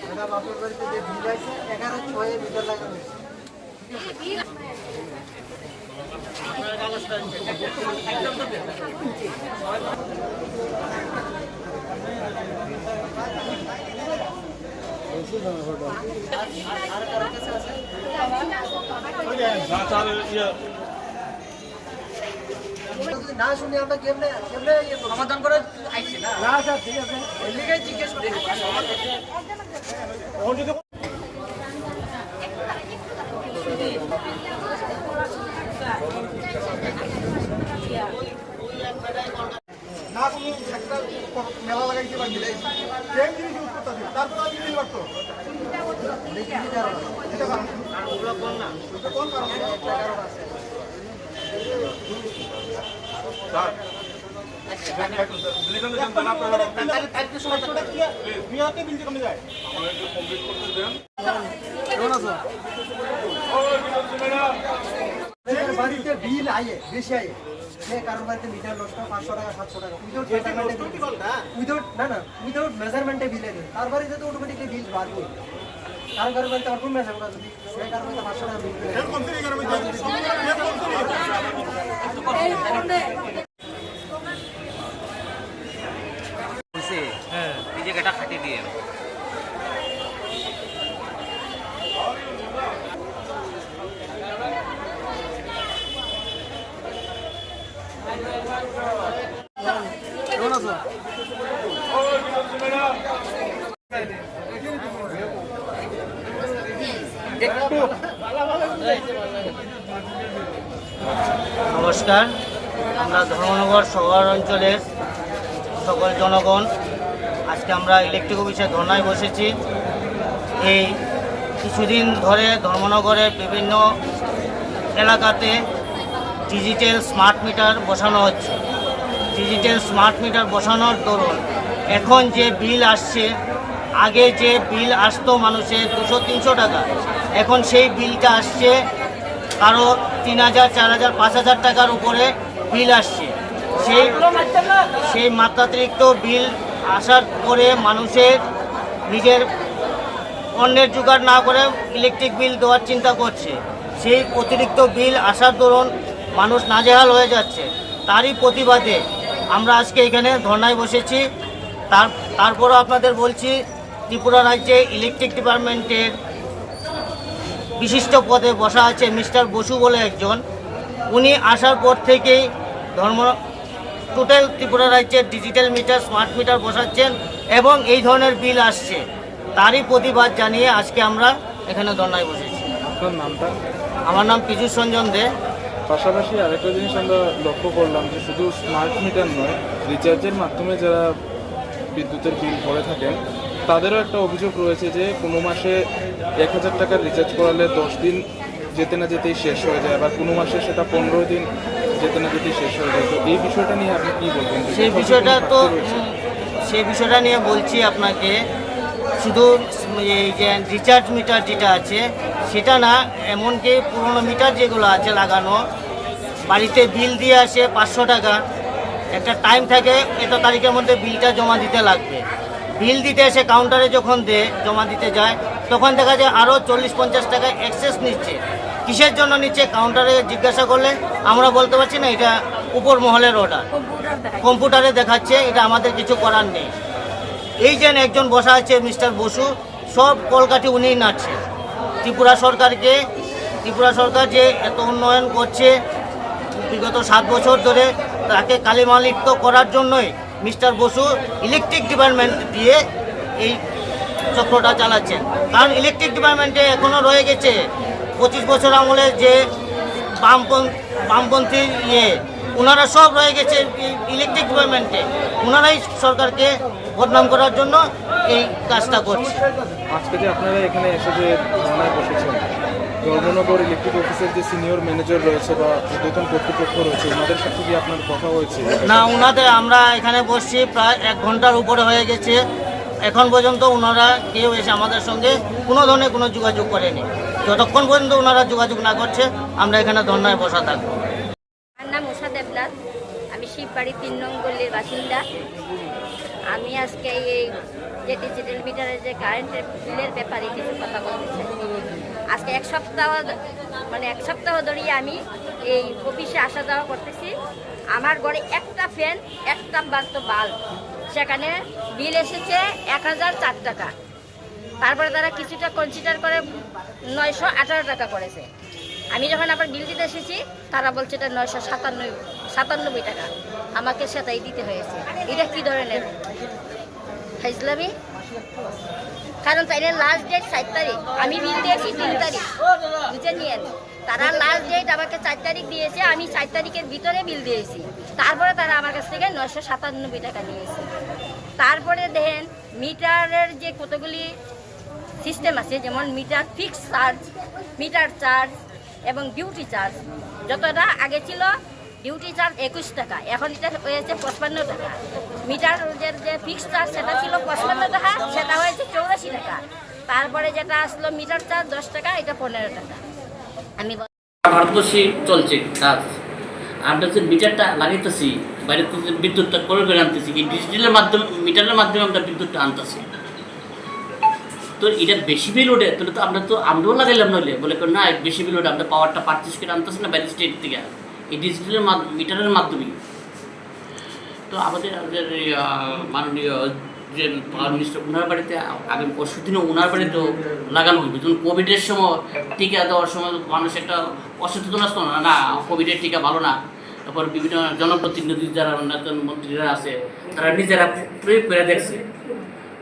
Madam আপনার বাড়িতে আছে এগারো ছয়ে মিটার লাগানো হয়েছে। যদি না শুনি আমরা কেমনে কেমনে ইয়ে? সমাধান করে আইছে না? না স্যার ঠিক আছে। এর লিগাই জিজ্ঞেস করি। না কোনো একটা মেলা লাগাইতে পারবি। সেম জিনিস ইউজ করতে তারপর আমি করতো কারণ কোন কারণ আছো বাড়িতে বিল আয়ে বেশি আয়ে। সে কারোর বাড়িতে মিটার নষ্ট পাঁচশো টাকা সাতশো টাকা। উইদাউট উইদাউট না না উইদাউট মেজারমেন্টে বিল এনে তার বাড়িতে তো অটোমেটিকলি বিল বাড়বে কারও কারোর বাড়িতে অল্প মেজার করা যদি সে বাড়িতে পাঁচশো টাকা বিল করে এর কোম্পানি কেন এর কোম্পানি বলছে এই জায়গাটা খাটিয়ে দিয়ে কেমন আছো নমস্কার, আমরা ধর্মনগর শহর অঞ্চলের সকল জনগণ, আজকে আমরা ইলেকট্রিক অফিসে ধর্নায় বসেছি। এই কিছুদিন ধরে ধর্মনগরের বিভিন্ন এলাকাতে ডিজিটাল স্মার্ট মিটার বসানো হচ্ছে। ডিজিটাল স্মার্ট মিটার বসানোর দরুন এখন যে বিল আসছে, আগে যে বিল আসতো মানুষের দুশো, তিনশো টাকা, এখন সেই বিলটা আসছে কারও তিন হাজার, চার হাজার, পাঁচ হাজার টাকার উপরে বিল আসছে। সেই সেই মাত্রাতিরিক্ত বিল আসার পরে মানুষের নিজের অন্যের জোগাড় না করে ইলেকট্রিক বিল দেওয়ার চিন্তা করছে। সেই অতিরিক্ত বিল আসার দরুন মানুষ নাজেহাল হয়ে যাচ্ছে। তারই প্রতিবাদে আমরা আজকে এখানে ধর্নায় বসেছি। তার তারপরও আপনাদের বলছি ত্রিপুরা রাজ্যে ইলেকট্রিক ডিপার্টমেন্টের বিশিষ্ট পদে বসা আছে মিস্টার বসু বলে একজন। উনি আসার পর থেকেই ধর্ম টোটাল ত্রিপুরা রাজ্যের ডিজিটাল মিটার স্মার্ট মিটার বসাচ্ছেন এবং এই ধরনের বিল আসছে। তারই প্রতিবাদ জানিয়ে আজকে আমরা এখানে ধর্নায় বসেছি। নামটা? আমার নাম পীযুষ রঞ্জন দে। পাশাপাশি আরেকটা জিনিস আমরা লক্ষ্য করলাম যে শুধু স্মার্ট মিটার নয় রিচার্জের মাধ্যমে যারা বিদ্যুতের বিল ভরে থাকেন তাদেরও একটা অভিযোগ রয়েছে যে কোনো মাসে এক হাজার টাকার রিচার্জ করালে দশ দিন যেতে না যেতেই শেষ হয়ে যায় আবার কোনো মাসে সেটা পনেরো দিন যেতে না যেতেই শেষ হয়ে যায়। তো এই বিষয়টা নিয়ে আপনি কী বলবেন? সেই বিষয়টা তো সেই বিষয়টা নিয়ে বলছি আপনাকে। শুধু এই যে রিচার্জ মিটার যেটা আছে সেটা না এমনকি পুরনো মিটার যেগুলো আছে লাগানো বাড়িতে বিল দিয়ে আসে পাঁচশো টাকা একটা টাইম থাকে এত তারিখের মধ্যে বিলটা জমা দিতে লাগবে। বিল দিতে এসে কাউন্টারে যখন দে জমা দিতে যায় তখন দেখা যায় আরও চল্লিশ পঞ্চাশ টাকা এক্সেস নিচ্ছে। কিসের জন্য নিচ্ছে? কাউন্টারে জিজ্ঞাসা করলে আমরা বলতে পারছি না এটা উপর মহলের অর্ডার কম্পিউটারে দেখাচ্ছে। এটা আমাদের কিছু করার নেই। এই যে একজন বসা আছে মিস্টার বসু সব কলকাঠি উনিই নাড়ছে। ত্রিপুরা সরকারকে, ত্রিপুরা সরকার যে এত উন্নয়ন করছে বিগত সাত বছর ধরে, তাকে কালিমালিপ্ত করার জন্যই মিস্টার বসু ইলেকট্রিক ডিপার্টমেন্ট দিয়ে এই চক্রটা চালাচ্ছেন। কারণ ইলেকট্রিক ডিপার্টমেন্টে এখনও রয়ে গেছে। পঁচিশ বছর আমলে যে বামপন্থী বামপন্থী ইয়ে ওনারা সব রয়ে গেছে ইলেকট্রিক ডিপার্টমেন্টে ওনারাই সরকারকে বদনাম করার জন্য এই কাজটা করছে। আজকে যে আপনারা এখানে এসে যে ধর্নায় বসেছেন ধর্মনগর ইলেকট্রিক অফিসের যে সিনিয়র ম্যানেজার রয়েছে বা ঊর্ধ্বতন কর্তৃপক্ষ রয়েছে ওনাদের সাথে কি আপনার কথা হয়েছে? না ওনাদের আমরা এখানে বসছি প্রায় এক ঘণ্টার উপরে হয়ে গেছে। এখন পর্যন্ত ওনারা কেউ এসে আমাদের সঙ্গে কোনো ধরনের কোনো যোগাযোগ করেনি। যতক্ষণ পর্যন্ত ওনারা যোগাযোগ না করছে আমরা এখানে ধর্নায় বসা থাকব। দেবনাথ আমি শিববাড়ি তিন নং গল্লির বাসিন্দা। আমি আজকে এই যে ডিজিটাল মিটারের যে কারেন্টের বিলের ব্যাপারে কিছু কথা বলতে চাই। আজকে এক সপ্তাহ মানে এক সপ্তাহ ধরে আমি এই অফিসে আসা যাওয়া করতেছি। আমার ঘরে একটা ফ্যান একটা বার্ত বাল্ব। সেখানে বিল এসেছে এক হাজার চার টাকা। তারপরে তারা কিছুটা কনসিডার করে নয়শো আঠারো টাকা করেছে। আমি যখন আবার বিল দিতে এসেছি, তারা বলছে এটা নয়শো সাতান্ন সাতানব্বই টাকা। আমাকে সেটাই দিতে হয়েছে। এটা কি ধরনের? ইসলামী কারণ তাইলে লাস্ট ডেট চার তারিখ। আমি বিল দিয়েছি তিন তারিখ। বুঝে নিয়েন? তারা লাস্ট ডেট আমাকে চার তারিখ দিয়েছে, আমি চার তারিখের ভিতরে বিল দিয়েছি। তারপরে তারা আমার কাছ থেকে নয়শো সাতানব্বই টাকা নিয়েছে। তারপরে দেখেন, মিটারের যে কতগুলি সিস্টেম আছে, যেমন meter fix charge meter charge এবং ডিউটি চার্জ যতটা আগে ছিল ডিউটি চার্জ একুশ টাকা। এখন এটা হয়েছে পঁচপান্ন টাকা। মিটার যে ফিক্স চার্জ সেটা ছিল পঁচপান্ন টাকা, সেটা হয়েছে চৌরাশি টাকা। তারপরে যেটা আসলো মিটার চার্জ দশ টাকা, এটা পনেরো টাকা। আমি ভারতবর্ষে চলছে কাজ। আমরা যে মিটারটা লাগাইতেছি বাইরে বিদ্যুৎটা করে করে আনতেছি, এই ডিজিটালের মাধ্যমে মিটারের মাধ্যমে আমরা বিদ্যুৎটা আনতেছি। তো এটা বেশি বিল ওঠে তাহলে তো আমরা তো আমরাও লাগাইলাম নইলে। বলে না, বেশি বিল ওঠে আমরা পাওয়ারটা পারচেস করে আনতেছি না বাইরের স্টেট থেকে। এই ডিজিটালের মিটারের মাধ্যমে তো আমাদের আমাদের মাননীয় যে পাওয়ার মিনিস্টার ওনার বাড়িতে আগে পরশু দিনে ওনার বাড়িতেও লাগানো হইবে যখন কোভিডের সময় টিকা দেওয়ার সময় মানুষ একটা অসচেতন আসতো না না, কোভিডের টিকা ভালো না। তারপর বিভিন্ন জনপ্রতিনিধি যারা উন্নয়ন মন্ত্রীরা আছে, তারা নিজেরা প্রয়োগ করে দেখছে।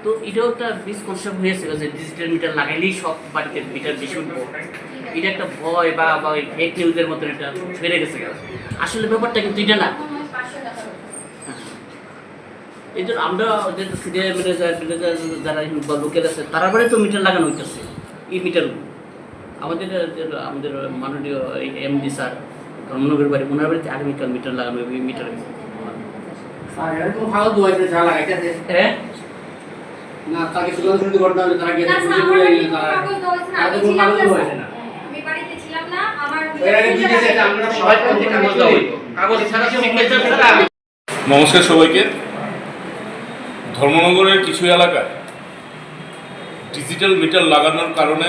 তো এটাও একটা মিসকনসেপ্ট হয়েছে যে ডিজিটাল মিটার লাগাইলেই সব বাড়িতে মিটার বেশি উঠবো। এটা একটা ভয় বা বা ফেক নিউজের মতন এটা ছেড়ে গেছে আসলে ব্যাপারটা কিন্তু এটা না। এই জন্য আমরা যে সিরিয়াল ম্যানেজার ম্যানেজার যারা বা লোকের আছে তারা বাড়ি তো মিটার লাগানো হইতেছে। এই মিটারগুলো আমাদের আমাদের মাননীয় এমডি স্যার ধর্মনগর বাড়ি ওনার বাড়িতে আগামীকাল মিটার লাগানো হবে মিটার হ্যাঁ? সবাই প্রত্যেকটা মজা হইব কাগজ ছাড়া সিগনেচার ছাড়া নমস্কার সবাইকে। ধর্মনগরের কিছু এলাকায় ডিজিটাল মিটার লাগানোর কারণে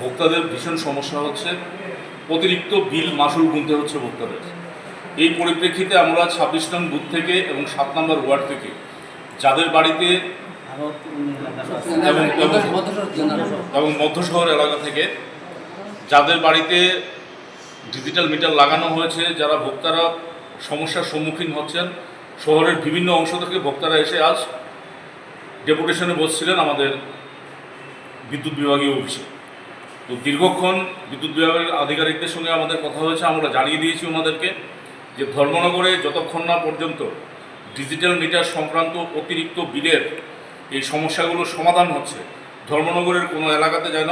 ভোক্তাদের ভীষণ সমস্যা হচ্ছে। অতিরিক্ত বিল মাসুল গুনতে হচ্ছে ভোক্তাদের। এই পরিপ্রেক্ষিতে আমরা ছাব্বিশ নং বুথ থেকে এবং সাত নম্বর ওয়ার্ড থেকে যাদের বাড়িতে এবং মধ্য শহর এলাকা থেকে যাদের বাড়িতে ডিজিটাল মিটার লাগানো হয়েছে, যারা ভোক্তারা সমস্যার সম্মুখীন হচ্ছেন। শহরের বিভিন্ন অংশ থেকে ভোক্তারা এসে আজ ডেপুটেশনে বসছিলেন আমাদের বিদ্যুৎ বিভাগীয় অফিসে। তো দীর্ঘক্ষণ বিদ্যুৎ বিভাগের আধিকারিকদের সঙ্গে আমাদের কথা হয়েছে, আমরা জানিয়ে দিয়েছি ওনাদেরকে যে ধর্মনগরে যতক্ষণ না পর্যন্ত ডিজিটাল মিটার সংক্রান্ত অতিরিক্ত বিলের এই সমস্যাগুলো সমাধান হচ্ছে, ধর্মনগরের কোনো এলাকাতে যেন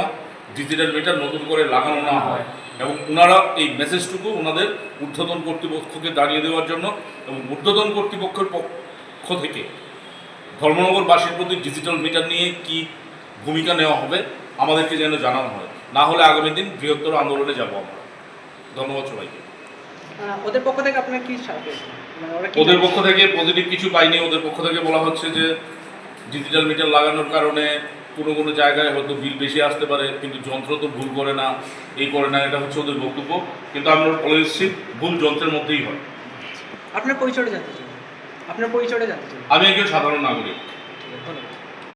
ডিজিটাল মিটার নতুন করে লাগানো না হয়। এবং ওনারা এই মেসেজটুকু ওনাদের ঊর্ধ্বতন কর্তৃপক্ষকে দাঁড়িয়ে দেওয়ার জন্য এবং ঊর্ধ্বতন কর্তৃপক্ষের পক্ষ থেকে ধর্মনগরবাসীর প্রতি ডিজিটাল মিটার নিয়ে কি ভূমিকা নেওয়া হবে আমাদেরকে যেন জানানো হয়। না হলে আগামী দিন বৃহত্তর আন্দোলনে যাব আমরা। ধন্যবাদ সবাইকে। ওদের পক্ষ থেকে আপনার? মানে কি ওদের পক্ষ থেকে পজিটিভ কিছু পাইনি ওদের পক্ষ থেকে বলা হচ্ছে যে ডিজিটাল মিটার লাগানোর কারণে কোনো কোনো জায়গায় হয়তো বিল বেশি আসতে পারে কিন্তু যন্ত্র তো ভুল করে না এই করে না এটা হচ্ছে ওদের বক্তব্য। কিন্তু আমরা বলে এসেছি ভুল যন্ত্রের মধ্যেই হয়। আপনার পরিচয়টা জানতে চাই। আপনার পরিচয়টা জানতে চাই। আমি একজন সাধারণ নাগরিক। ধন্যবাদ।